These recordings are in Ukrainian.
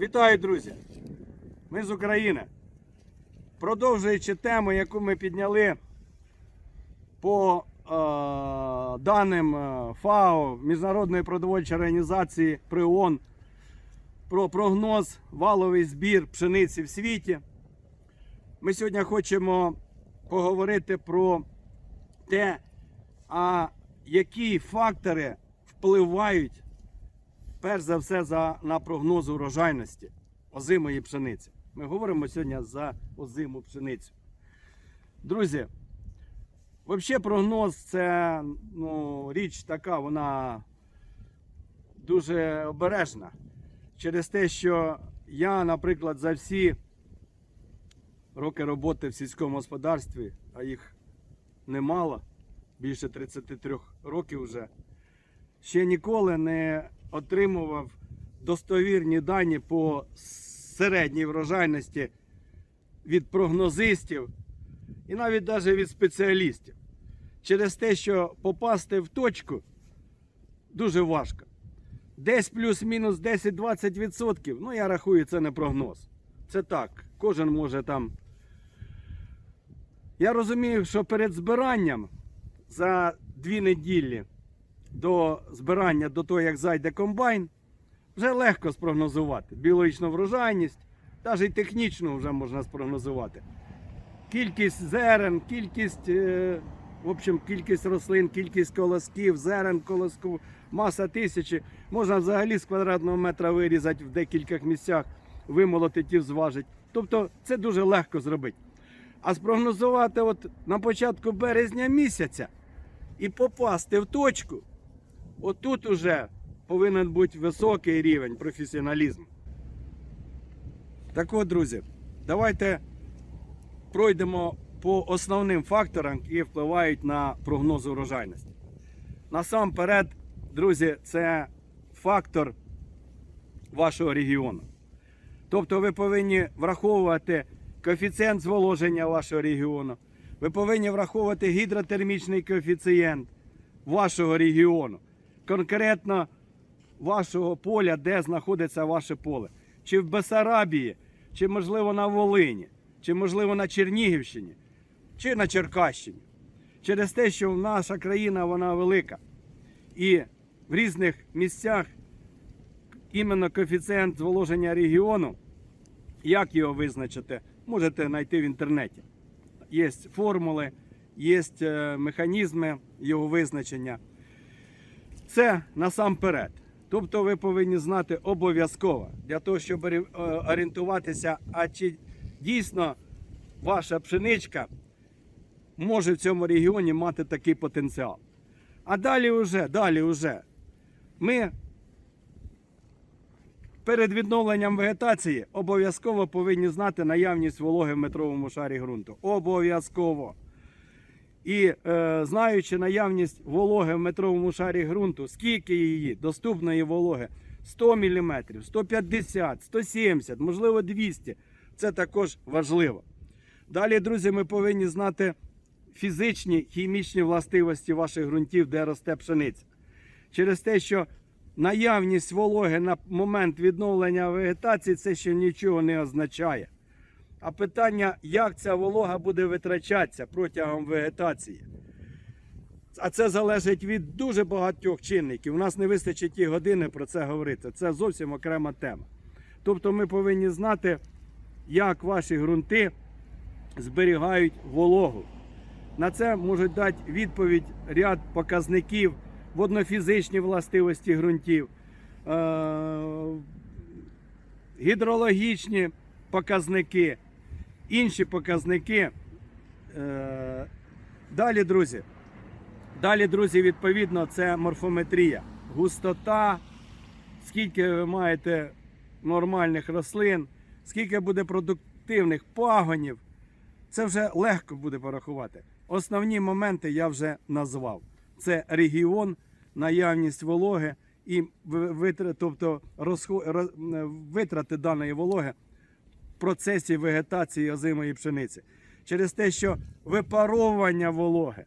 Вітаю, друзі! Ми з України. Продовжуючи тему, яку ми підняли по е, даним е, ФАО Міжнародної продовольчої організації при ООН про прогноз валовий збір пшениці в світі. Ми сьогодні хочемо поговорити про те, а які фактори впливають перш за все за, на прогноз урожайності озимої пшениці. Ми говоримо сьогодні за озиму пшеницю. Друзі, взагалі прогноз це ну, річ така, вона дуже обережна. Через те, що я, наприклад, за всі роки роботи в сільському господарстві, а їх немало, більше 33 років вже, ще ніколи не отримував достовірні дані по середній врожайності від прогнозистів і навіть навіть від спеціалістів. Через те, що попасти в точку дуже важко. Десь плюс-мінус 10-20%, ну я рахую, це не прогноз. Це так, кожен може там. Я розумію, що перед збиранням за дві неділі до збирання, до того, як зайде комбайн, вже легко спрогнозувати. Біологічну врожайність, навіть і технічну вже можна спрогнозувати. Кількість зерен, кількість, е, в общем, кількість рослин, кількість колосків, зерен, колосків, маса тисячі. Можна взагалі з квадратного метра вирізати в декількох місцях, вимолотити і зважити. Тобто це дуже легко зробити. А спрогнозувати от на початку березня місяця і попасти в точку, отут уже повинен бути високий рівень професіоналізму. Так от, друзі, давайте пройдемо по основним факторам, які впливають на прогноз урожайності. Насамперед, друзі, це фактор вашого регіону. Тобто ви повинні враховувати коефіцієнт зволоження вашого регіону. Ви повинні враховувати гідротермічний коефіцієнт вашого регіону, конкретно вашого поля, де знаходиться ваше поле. Чи в Бесарабії, чи, можливо, на Волині, чи, можливо, на Чернігівщині, чи на Черкащині. Через те, що наша країна вона велика. І в різних місцях іменно коефіцієнт зволоження регіону, як його визначити, можете знайти в інтернеті. Є формули, є е, механізми його визначення. Це насамперед. Тобто ви повинні знати обов'язково для того, щоб е, орієнтуватися, а чи дійсно ваша пшеничка може в цьому регіоні мати такий потенціал. А далі вже, далі вже ми перед відновленням вегетації обов'язково повинні знати наявність вологи в метровому шарі ґрунту. Обов'язково. І е, знаючи наявність вологи в метровому шарі ґрунту, скільки її доступної вологи 100 мм, 150, 170, можливо 200, це також важливо. Далі, друзі, ми повинні знати фізичні хімічні властивості ваших ґрунтів, де росте пшениця. Через те, що наявність вологи на момент відновлення вегетації це ще нічого не означає. А питання, як ця волога буде витрачатися протягом вегетації. А це залежить від дуже багатьох чинників. У нас не вистачить і години про це говорити. Це зовсім окрема тема. Тобто ми повинні знати, як ваші ґрунти зберігають вологу. На це можуть дати відповідь ряд показників, воднофізичні властивості ґрунтів, е- гідрологічні показники, інші показники. Е, Далі, друзі. Далі, друзі, відповідно, це морфометрія. Густота, скільки ви маєте нормальних рослин, скільки буде продуктивних пагонів. Це вже легко буде порахувати. Основні моменти я вже назвав. Це регіон, наявність вологи і ви- витра- тобто е, витрати даної вологи процесі вегетації озимої пшениці. Через те, що випаровування вологи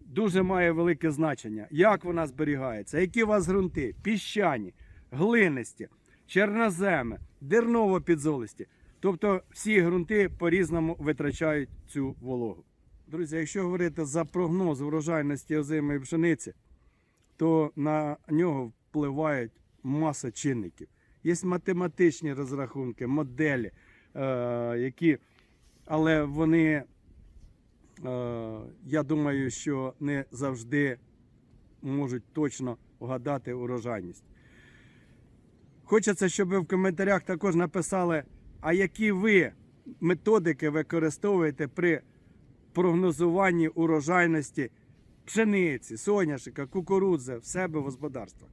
дуже має велике значення. Як вона зберігається, які у вас ґрунти, піщані, глинисті. чорноземи, дерново-підзолисті. Тобто всі ґрунти по-різному витрачають цю вологу. Друзі, якщо говорити за прогноз врожайності озимої пшениці, то на нього впливають маса чинників. Є математичні розрахунки, моделі, е, які, але вони, е, я думаю, що не завжди можуть точно вгадати урожайність. Хочеться, щоб ви в коментарях також написали, а які ви методики використовуєте при прогнозуванні урожайності пшениці, соняшника, кукурудзи в себе в господарствах.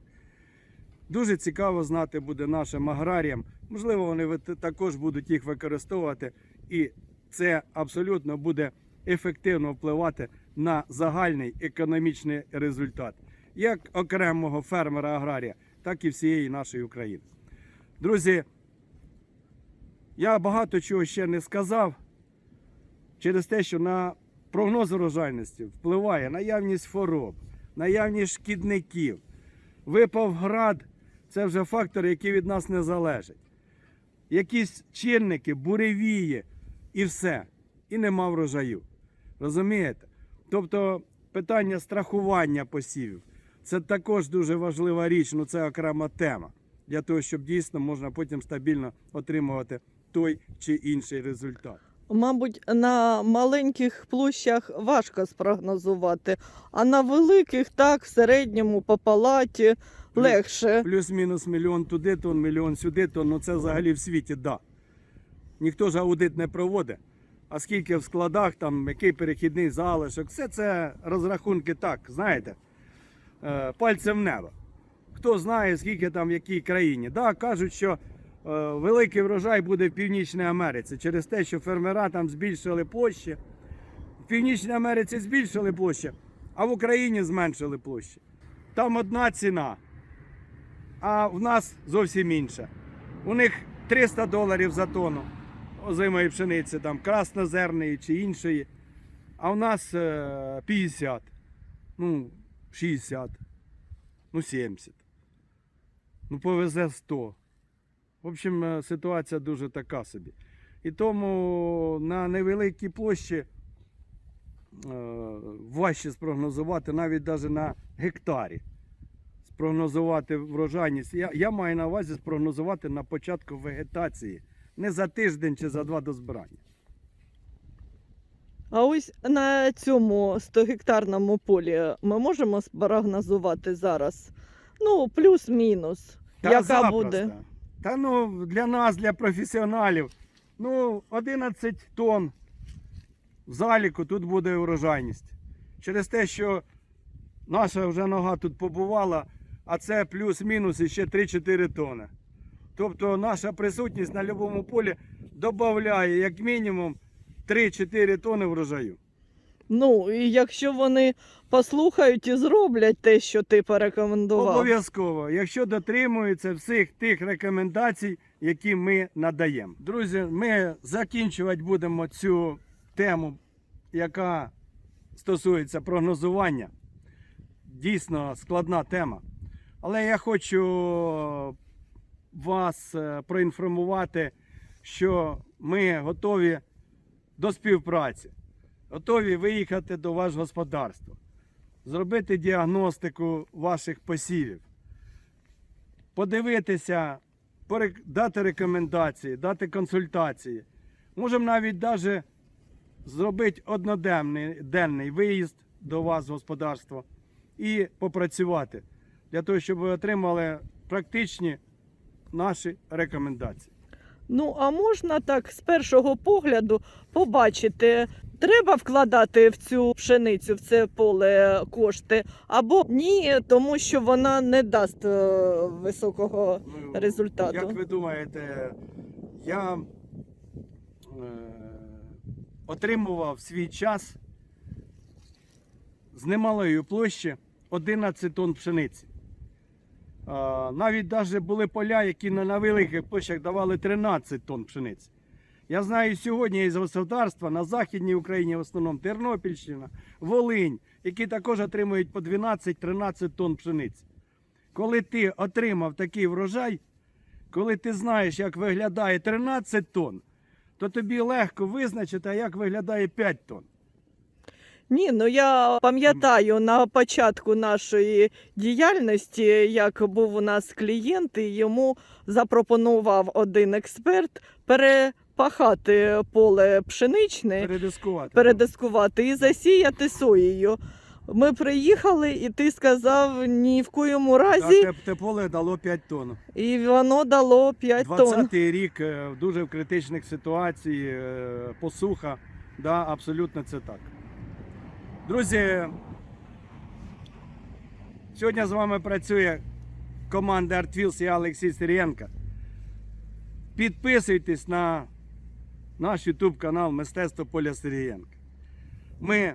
Дуже цікаво знати буде нашим аграріям. Можливо, вони також будуть їх використовувати, і це абсолютно буде ефективно впливати на загальний економічний результат як окремого фермера аграрія, так і всієї нашої України. Друзі, я багато чого ще не сказав через те, що на прогноз урожайності впливає наявність хвороб, наявність шкідників. Випав град це вже фактори, які від нас не залежать. Якісь чинники, буревії і все. І нема врожаю. Розумієте? Тобто питання страхування посівів це також дуже важлива річ, ну це окрема тема. Для того, щоб дійсно можна потім стабільно отримувати той чи інший результат. Мабуть, на маленьких площах важко спрогнозувати, а на великих так, в середньому по палаті легше. Плюс-мінус мільйон туди, тон, мільйон сюди, то ну це взагалі в світі, да. Ніхто ж аудит не проводить. А скільки в складах, там, який перехідний залишок, все це розрахунки так, знаєте, е, пальцем в небо. Хто знає, скільки там в якій країні. Да, кажуть, що е, великий врожай буде в Північній Америці через те, що фермера там збільшили площі. В Північній Америці збільшили площі, а в Україні зменшили площі. Там одна ціна, а в нас зовсім інша. У них 300 доларів за тонну озимої пшениці, там краснозерної чи іншої. А в нас е, 50, ну, 60, ну 70. Ну, повезе 100. В общем, е, ситуація дуже така собі. І тому на невеликій площі е, важче спрогнозувати навіть навіть на гектарі. Спрогнозувати врожайність. Я, я маю на увазі спрогнозувати на початку вегетації. Не за тиждень чи за два до збирання. А ось на цьому 100-гектарному полі ми можемо спрогнозувати зараз. Ну, плюс-мінус. Яка запросто. буде? Та ну для нас, для професіоналів. Ну, 11 тонн в заліку тут буде урожайність. Через те, що наша вже нога тут побувала, а це плюс-мінус іще 3-4 тонни. Тобто наша присутність на будь-якому полі додає як мінімум 3-4 тонни врожаю. Ну, і якщо вони послухають і зроблять те, що ти порекомендував. Обов'язково, якщо дотримуються всіх тих рекомендацій, які ми надаємо. Друзі, ми закінчувати будемо цю тему, яка стосується прогнозування. Дійсно складна тема. Але я хочу вас е, проінформувати, що ми готові до співпраці, готові виїхати до вашого господарства. Зробити діагностику ваших посівів, подивитися, дати рекомендації, дати консультації. Можемо навіть даже зробити одноденний денний виїзд до вас в господарство і попрацювати для того, щоб ви отримали практичні наші рекомендації. Ну, а можна так з першого погляду побачити, треба вкладати в цю пшеницю, в це поле кошти, або ні, тому що вона не дасть е, високого Ну, результату. Як ви думаєте, я е, отримував свій час з немалої площі 11 тонн пшениці. Навіть даже були поля, які на великих площах давали 13 тонн пшениці. Я знаю сьогодні із господарства на Західній Україні, в основному Тернопільщина, Волинь, які також отримують по 12-13 тонн пшениці. Коли ти отримав такий врожай, коли ти знаєш, як виглядає 13 тонн, то тобі легко визначити, як виглядає 5 тонн. Ні, ну я пам'ятаю на початку нашої діяльності, як був у нас клієнт, і йому запропонував один експерт перепахати поле пшеничне, Передискувати. передискувати і засіяти соєю. Ми приїхали, і ти сказав ні в коєму Так, разі, те, те поле дало 5 тонн. і воно дало 5 тонн. 20-й рік е, дуже в критичних ситуацій, е, посуха. Да, абсолютно це так. Друзі, сьогодні з вами працює команда Артвілс і Олексій Сирієнко. Підписуйтесь на наш YouTube канал Мистецтво Поля Сирієнка. Ми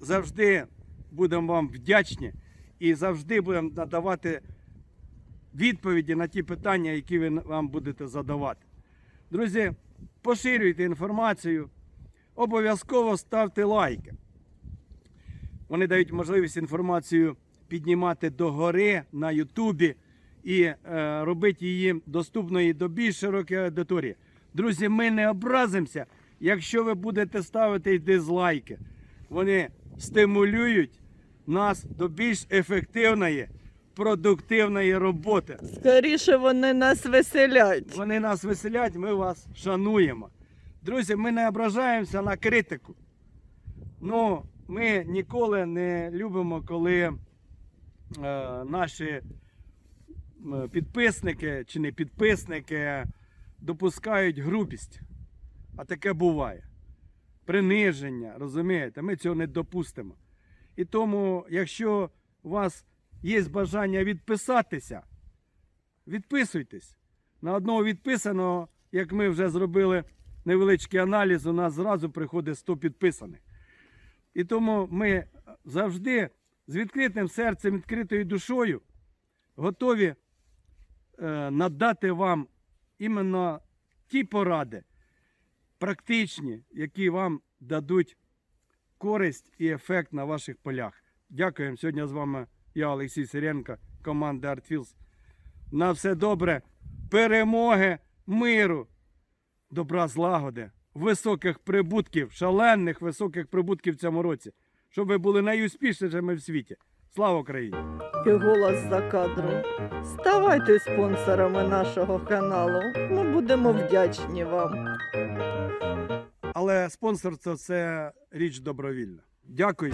завжди будемо вам вдячні і завжди будемо надавати відповіді на ті питання, які ви нам будете задавати. Друзі, поширюйте інформацію, обов'язково ставте лайки. Вони дають можливість інформацію піднімати догори на Ютубі і е, робити її доступною до більш широкої аудиторії. Друзі, ми не образимося, якщо ви будете ставити дизлайки. Вони стимулюють нас до більш ефективної, продуктивної роботи. Скоріше вони нас веселять. Вони нас веселять, ми вас шануємо. Друзі, ми не ображаємося на критику. Ну, ми ніколи не любимо, коли е, наші е, підписники чи не підписники допускають грубість. А таке буває. Приниження, розумієте? Ми цього не допустимо. І тому, якщо у вас є бажання відписатися, відписуйтесь. На одного відписаного, як ми вже зробили невеличкий аналіз, у нас зразу приходить 100 підписаних. І тому ми завжди з відкритим серцем, відкритою душою готові е, надати вам іменно ті поради, практичні, які вам дадуть користь і ефект на ваших полях. Дякуємо. Сьогодні з вами я, Олексій Сиренко, команда ArtFields. На все добре, перемоги, миру, добра злагоди, високих прибутків, шалених високих прибутків в цьому році, щоб ви були найуспішнішими в світі. Слава Україні! І голос за кадром. Ставайте спонсорами нашого каналу. Ми будемо вдячні вам. Але спонсорство це річ добровільна. Дякую.